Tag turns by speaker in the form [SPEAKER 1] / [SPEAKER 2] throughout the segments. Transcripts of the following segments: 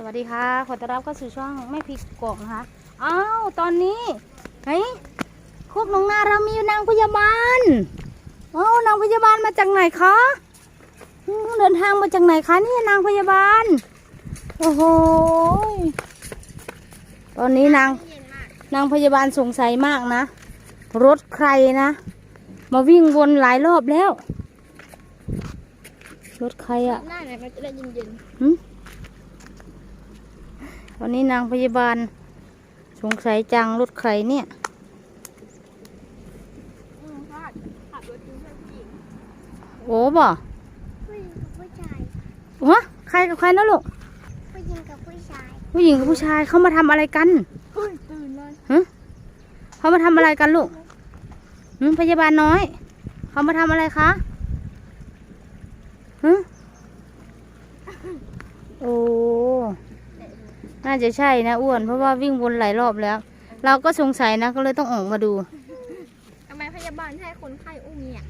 [SPEAKER 1] สวัสดีค่ะ ขอต้อนรับเข้าสู่ช่องแม่พริกกบนะคะ อ้าว ตอนนี้เฮ้ยโคกหนองนาเรามีนางพยาบาลอ้าวนางพยาบาลมาจากไหนคะอืมเดินทางมาจากไหนคะนี่นางพยาบาล โอ้โห ตอนนี้นางนางพยาบาลสงสัยมากนะ รถใครนะ มาวิ่งวนหลายรอบแล้ว รถใครอะ
[SPEAKER 2] หน้าไหนมันจะได้เย็น
[SPEAKER 1] หึ วันนี้นางพยาบาลสงสัยจังรถใครเนี่ย
[SPEAKER 2] ๆอืมพลาดขับรถทิ้งเพื่อนผู้หญิง
[SPEAKER 1] โอ้บ่
[SPEAKER 3] ผู้หญิงกับผู้ชาย
[SPEAKER 1] ฮะใครกับใครนะลูก
[SPEAKER 3] ผู้หญิงกับผู้ชาย
[SPEAKER 1] ผู้หญิงกับผู้ชายเขามาทำอะไรกัน
[SPEAKER 2] เฮ้ยตื่นเลย
[SPEAKER 1] ฮะเขามาทำอะไรกันลูกหึพยาบาลน้อย เขามาทำอะไรคะฮะโอ้ น่าจะใช่นะอ้วน เพราะว่าวิ่งวนหลายรอบแล้ว เราก็สงสัยนะก็เลยต้องออกมาดู
[SPEAKER 2] ทำไมพยาบาลให้คนไข้อุ้มเนี่ย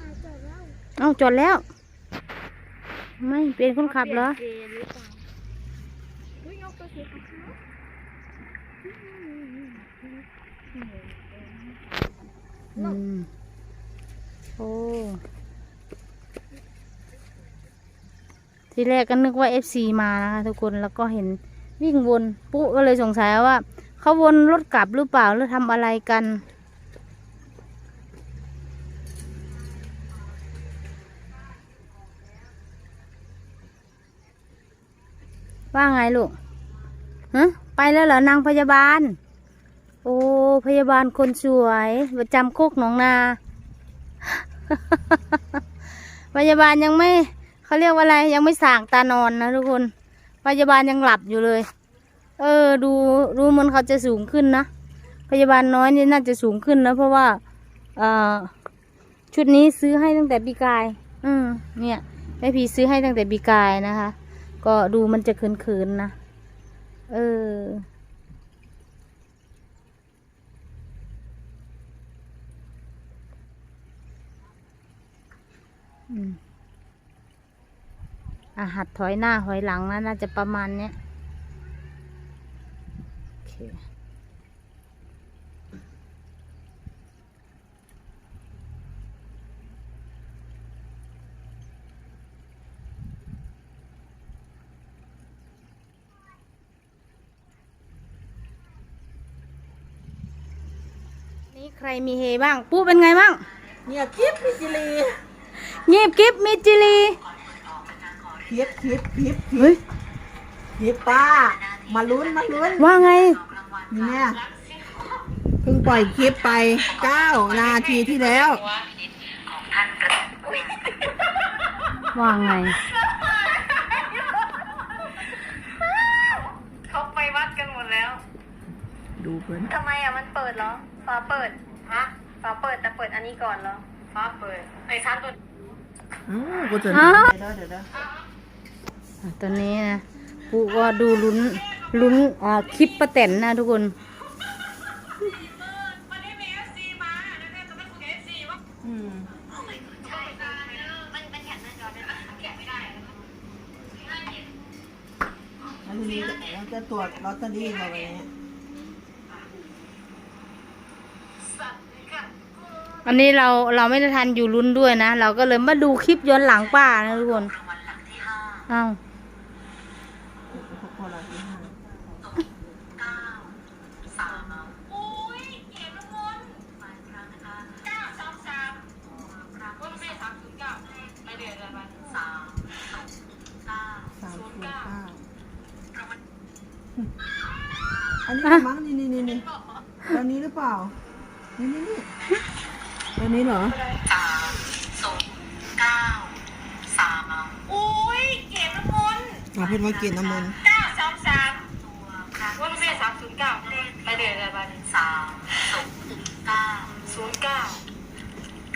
[SPEAKER 2] อาจจะเล่า
[SPEAKER 1] เอ้าจอดแล้ว ไม่เป็นคนขับเหรอ
[SPEAKER 2] เปลี่ยนเกณฑ์หรือเปล่าอุ้ยยกตัวสีขาว
[SPEAKER 1] อืมโอ้ ทีแรกก็นึกว่า FC มานะคะทุกคนแล้วก็เห็นวิ่งวนปุ๊ก็เลยสงสัยว่า เขาวนรถกลับหรือเปล่าหรือทำอะไรกันว่าไงลูกฮะไปแล้วเหรอนางพยาบาล โอ้ พยาบาลคนสวยประจำโคกหนองนา พยาบาลยังไม่เขาเรียกว่าอะไรยังไม่ส่างตานอนนะทุกคน พยาบาลยังหลับอยู่เลย เออ ดูดูมันเขาจะสูงขึ้นนะ พยาบาลน้อยนี่น่าจะสูงขึ้นนะเพราะว่าเอ่อชุดนี้ซื้อให้ตั้งแต่ปีกาย อืมเนี่ยแม่พีซื้อให้ตั้งแต่ปีกายนะคะ ก็ดูมันจะเขินๆนะ เออ อาหัดถอยหน้าถอยหลังนะน่าจะประมาณเนี้ยโอเคนี่ใครมีเฮบ้าง ปูเป็นไงบ้าง
[SPEAKER 4] เนี่ยคลิปพิจิลี
[SPEAKER 1] ยบกิฟมีจิลี
[SPEAKER 4] คลิปคลิปคลิป
[SPEAKER 1] เฮ้ย
[SPEAKER 4] คลิปป้า มาลุ้นมาลุ้น
[SPEAKER 1] ว่าไง
[SPEAKER 4] นี่เนี่ยเพิ่งปล่อยคลิปไป9นาทีที่แล้ว
[SPEAKER 1] ว่าไง
[SPEAKER 2] เขาไปวัดกันหมดแล้ว
[SPEAKER 4] ดูเพื่อน
[SPEAKER 2] ทำไมอะมันเปิดเหรอฟ้าเปิดฮะฟ้าเปิดแต่เปิดอันนี้ก่อนเหรอฟ้าเปิดไอ้ชั้นตัว
[SPEAKER 4] อ้าวกูจะ
[SPEAKER 1] อ้าว
[SPEAKER 4] เดี๋ยวเดี๋ยวเดี๋ยว
[SPEAKER 1] อะตอนนี้นะปูก็ดูลุ้นลุ้นอ่าคลิปประแตนนะทุกคน
[SPEAKER 4] อืมอันนี้เราจะตรวจลอตเตอรี่มาวันนี้
[SPEAKER 1] อันนี้เราเราไม่ได้ทันอยู่ลุ้นด้วยนะ เราก็เลยมาดูคลิปย้อนหลังป้านะทุกคนอ้าว
[SPEAKER 4] พวกคนละที่ห้าสามศูนย์เก้าอันนี้มั้งนี่นี่นี่นี่ตัวนี้หรือเปล่า นี่นี่นี่ตั อันนี้เหรอสามส
[SPEAKER 2] องเก
[SPEAKER 5] ้าสาม
[SPEAKER 2] อุ้ยเก็บน้ำมนต์
[SPEAKER 4] หาเพื่อนว่าเกียรติน้ำมน์
[SPEAKER 2] เก้าสองสามว่าแม่สามศูนย์เก้าไปเดือนอะไรบ้างสามสองเก้าศูนย์เก้า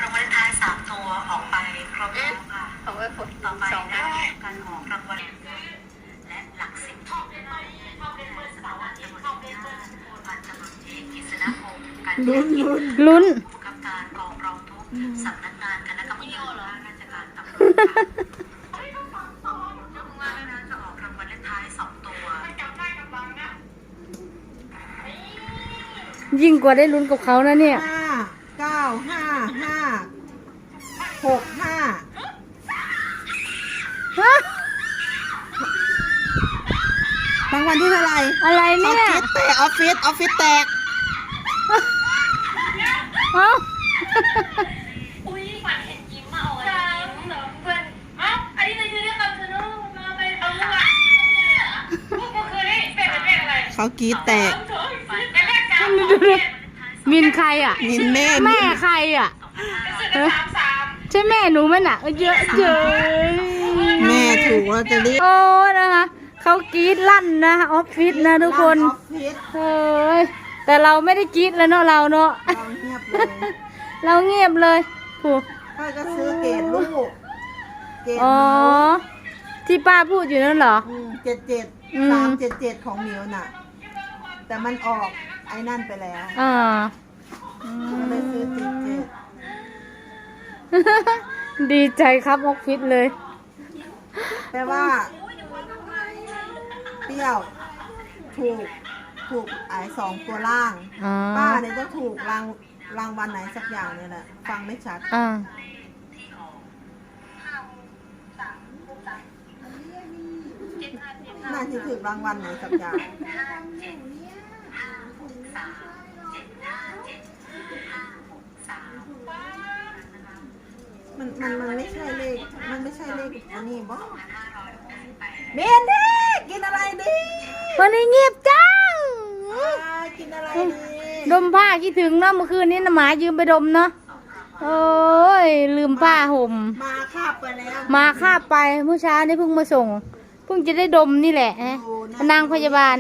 [SPEAKER 2] รา
[SPEAKER 5] งวัลท้ายสามตัวออกไปครบแล้วค่ะ
[SPEAKER 2] เอาไว้ผล
[SPEAKER 5] ต่อไปได้
[SPEAKER 2] กา
[SPEAKER 5] รออกรางวัลและหลักสิบ
[SPEAKER 4] ทองเป็น
[SPEAKER 1] ทองเป็น
[SPEAKER 5] เบอร์สาวทองเป็นเบอร์สาวที่กิษณพงศ์กั
[SPEAKER 4] นลุ้นลุ้น
[SPEAKER 1] ลุ้น
[SPEAKER 5] สำนักงานคณะกรรมการราชการตำรวจค่ะว่าแล้วจะออกรางวัลเลขท้ายสองตัว
[SPEAKER 1] ยิ่งกว่าได้ลุ้นกับเขานะเนี่ย
[SPEAKER 4] ห้าเก้าห้าห้าหกห้า
[SPEAKER 1] ฮะ
[SPEAKER 4] รางวัลที่เท่าไหร่
[SPEAKER 1] อะไร
[SPEAKER 4] ออ
[SPEAKER 1] เนี่
[SPEAKER 4] ฟ
[SPEAKER 1] ย
[SPEAKER 4] ฟิศแตกออฟฟิศออฟฟิศแตก
[SPEAKER 1] เอ้า
[SPEAKER 2] อุ้ยฝันเห็นยิ้มมาเอาอะไรยิ้มเหรอเพื่อนเอ้าอันนี้ในชื่อเรียกคำชะโนดมาไปเอาลูกอะพวกกูคือนี่เป็น เป็นเลขอะไร
[SPEAKER 4] เขากรีดแตก
[SPEAKER 2] เป็นเลขสาม
[SPEAKER 1] มินใครอะ
[SPEAKER 4] นินแม่
[SPEAKER 1] แม่ใครอะ
[SPEAKER 2] ก็คือสามสาม
[SPEAKER 1] ใช่แม่หนูไหมน่ะเออเยอะเจอ
[SPEAKER 4] แม่ถูกลอตเตอรี่
[SPEAKER 1] โอ้นะคะเขากรีดลั่นนะออฟฟิศนะทุกคน
[SPEAKER 4] ออฟฟิศ
[SPEAKER 1] เอ้ยแต่เราไม่ได้กรีดแล้วเนาะเราเนาะ
[SPEAKER 4] เราเงียบเลย
[SPEAKER 1] เราเงียบเลยผู
[SPEAKER 4] พ่อก็ซื้อเกรดลูกเกรด
[SPEAKER 1] อ๋อที่ป้าพูดอยู่นั่นเหรอ
[SPEAKER 4] เจ็ดเจ็ด
[SPEAKER 1] อืม
[SPEAKER 4] สามเจ็ดเจ็ดของมิวน่ะ แต่มันออกไอ้นั่นไปแล้ว
[SPEAKER 1] อ่า
[SPEAKER 4] ก็เลยซื้อเจ็ดเจ็ด
[SPEAKER 1] ดีใจครับออฟฟิศเลย
[SPEAKER 4] แปลว่า เปรี้ยวถูกถูกไอ้สองตัวล่าง
[SPEAKER 1] อ๋อ
[SPEAKER 4] ป้าเนี่ยจะถูกรางรางวัลไหนสักอย่างเนี่ยแหละ ฟังไม่ชัด
[SPEAKER 1] อ่า
[SPEAKER 4] น่าจะถูกรางวัลไหนสักอย่าง มันมันมันไม่ใช่เลข มันไม่ใช่เลขอันนี้บ่เมนเด้กินอะไรดี
[SPEAKER 1] วันนี้เงียบจัง
[SPEAKER 4] อ่ากินอะไรดี
[SPEAKER 1] ดมผ้าคิดถึงเนาะเมื่อคืนนี้นะหมายืมไปดมเนาะโอ้ยลืมผ้าห่ม
[SPEAKER 4] มาคาบไปแล้ว
[SPEAKER 1] มาคาบไปเมื่อเช้านี่เพิ่งมาส่ง เพิ่งจะได้ดมนี่แหละนะนางพยาบาล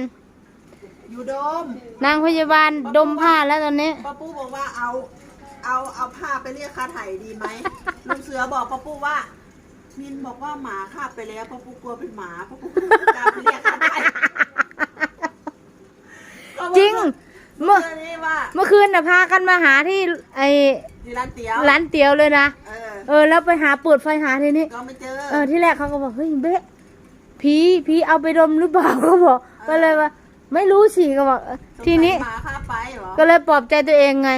[SPEAKER 4] อยู่โดม
[SPEAKER 1] นางพยาบาลดมผ้าแล้วตอนนี้
[SPEAKER 4] ป้าปูบอกว่าเอาเอาเอาผ้าไปเรียกค่าไถ่ดีไหม ลุงเสือบอกป้าปูว่า มินบอกว่าหมาคาบไปแล้วป้าปูกลัวเป็นหมาป้าปูจะเอาไปเรียกค่าไถ่
[SPEAKER 1] จริง เมื่อ
[SPEAKER 4] เมื่อนี้ว่า
[SPEAKER 1] เมื่อคืนน่ะพากันมาหาที่ไอ
[SPEAKER 4] อยู่ร้านเตี๋ยว
[SPEAKER 1] ร้านเตี๋ยวเลยนะ
[SPEAKER 4] เออ
[SPEAKER 1] เออ แล้วไปหาเปิดไฟหาทีนี้
[SPEAKER 4] ก็ไม่เจอ
[SPEAKER 1] เออที่แรกเขาก็บอกเฮ้ยเบ๊ะผีผีเอาไปดมหรือเปล่าเขาบอกก็เลยว่า ไม่รู้สิก็บอกเออทีนี้
[SPEAKER 4] หมาคาบไปเหรอ
[SPEAKER 1] ก็เลยปลอบใจตัวเองไง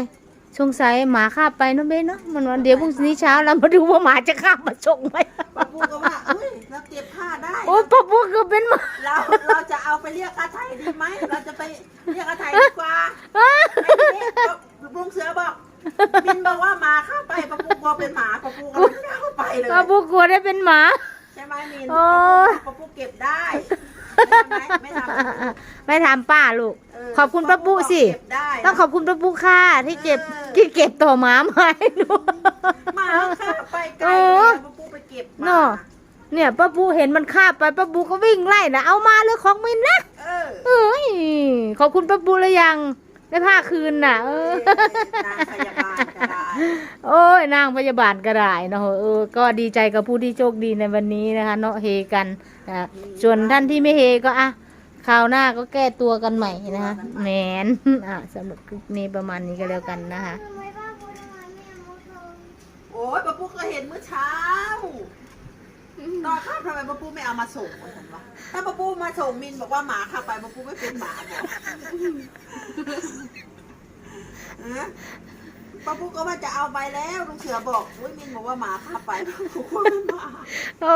[SPEAKER 1] สงสัยหมาข้าบไปเนอะเบ๊ะเนาะมันวันเดี๋ยวพรุ่งนี้เช้าเรามาดูว่าหมาจะข้ามมาส่งไหม
[SPEAKER 4] ป้าปูก็ว่าเอ้ยเราเก็บผ้าได้
[SPEAKER 1] โอ้ยป้าปุ๊กก็เป็นหมา
[SPEAKER 4] เราเราจะเอาไปเรียกค่าไถ่ดีไหม เราจะไปเรียกค่าไถ่ดีกว่า
[SPEAKER 1] อ้า
[SPEAKER 4] ลุงเสือบอกบินบอกว่าหมาเข้าไปปะปูกลัวเป็นหมาปะปูก็ไม่เข้าไปเลย
[SPEAKER 1] ป้าปุ๊กกลัวได้เป็นหมา
[SPEAKER 4] ใช่ไหมมิน
[SPEAKER 1] โอ้ย
[SPEAKER 4] ปะปูเก็บได้ใช่ ไหมไม่ทำ
[SPEAKER 1] ไม่ทำป้าลูก
[SPEAKER 4] เข
[SPEAKER 1] อบคุณป้าปุ๊สิ
[SPEAKER 4] เก็บได้
[SPEAKER 1] ต้องขอบคุณป้าปุ๊กค่ะที่เก็บ
[SPEAKER 4] เออ
[SPEAKER 1] ที่เก็บต่อหมามาให้หนู
[SPEAKER 4] หมาเข้าไปไกล
[SPEAKER 1] เอ
[SPEAKER 4] เลย
[SPEAKER 1] อ
[SPEAKER 4] ปะปูไปเก็บ
[SPEAKER 1] เนอะเนี่ยป้าปุ๊เห็นมันคาบไปป้าปุ๊ก็วิ่งไล่นะเอามาเลยของมินนะ
[SPEAKER 4] เออ
[SPEAKER 1] เอ้ยขอบคุณป้าปุ๊เลยยัง ได้ผ้าคืนน่ะ เออ
[SPEAKER 4] นางพยาบาลก็ได้
[SPEAKER 1] โอ้ยนางพยาบาลก็ได้เนาะเออ ก็ดีใจกับผู้ที่โชคดีในวันนี้นะคะ เนาะเฮกันนะส่วนท่านที่ไม่เฮก็อะคราวหน้าก็แก้ตัวกันใหม่นะคะแหมนอะสำหรับคลิปนี้ประมาณนี้ก็แล้วกันนะคะ
[SPEAKER 3] ทำไมป้าพูดทำไมแม่มุดลง
[SPEAKER 4] โอ้ยปะปูก็เห็นเมื่อเช้าตอนข้าม ทำไมปะปูไม่เอามาส่งวะฉันวะถ้าปะปูมาส่งมินบอกว่าหมาเข้าไปปะปูไม่เป็นหมาบอกฮะป้าปุ๊กก็ว่าจะเอาไปแล้วลุงเสือบอกอุ้ยมินบอกว่าหมาข้าไปป้าปุ๊กว่เป็นหมา
[SPEAKER 1] โอ้